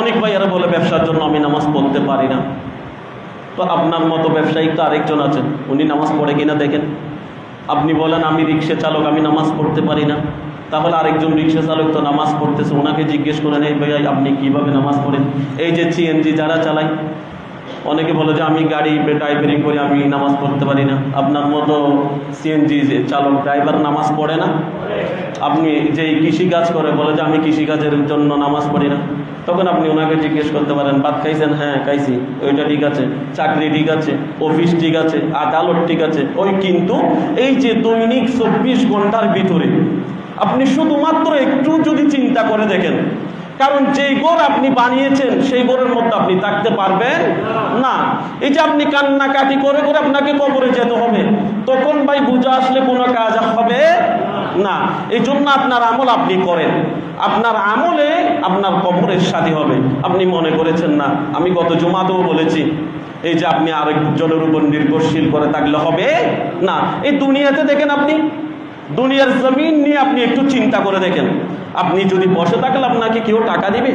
অনেক ভাইয়ারা বলে, ব্যবসার জন্য আমি নামাজ পড়তে পারি না। তো আপনার মতো ব্যবসায়িক তো আরেকজন আছেন, উনি নামাজ পড়ে কিনা দেখেন। আপনি বলেন, আমি রিক্সা চালক, আমি নামাজ পড়তে পারি না। তাহলে আরেকজন রিক্সা চালক তো নামাজ পড়তেছে ওনাকে জিজ্ঞেস করেন, এই ভাইয়া, আপনি কীভাবে নামাজ পড়েন? এই যে সিএনজি যারা চালায়, অনেকে বলে যে, আমি গাড়ি ড্রাইভারিং করে আমি নামাজ পড়তে পারি না। আপনার মতো সিএনজি চালক, ড্রাইভার নামাজ পড়ে না? আপনি যে কৃষি কাজ করে, বলে যে আমি কৃষি কাজের জন্য নামাজ পড়ি না। তখন আপনি ওনাকে জিজ্ঞেস করতে পারেন, ভাত খাইছেন? হ্যাঁ খাইছি। ওইটা ঠিক আছে। চাকরি ঠিক আছে। অফিস ঠিক আছে। আদালত ঠিক আছে। ওই কিন্তু এই যে দৈনিক চব্বিশ ঘণ্টার ভিতরে আপনি শুধুমাত্র একটু যদি চিন্তা করে দেখেন, কারণ যেই গোর আপনি বানিয়েছেন, সেই গোরের মধ্যে আপনি থাকতে পারবেন না। এই যে আপনি কান্নাকাটি করে করে আপনাকে কবরে যেতে হবে, তখন ভাই বুঝা আসলে কোনো কাজ না এই জন্য আপনার আমল আপনি করেন। আপনার আমলে আপনার কবরের সাথী হবে। আপনি মনে করেছেন না, আমি গত জমাতেও বলেছি, এই যে আপনি আরেকজনের উপর নির্ভরশীল করে থাকলে হবে? না, এই দুনিয়াতে দেখেন আপনি, দুনিয়ার জমিন নিয়ে আপনি একটু চিন্তা করে দেখেন। আপনি যদি বসে থাকলে আপনাকে কেউ টাকা দিবে?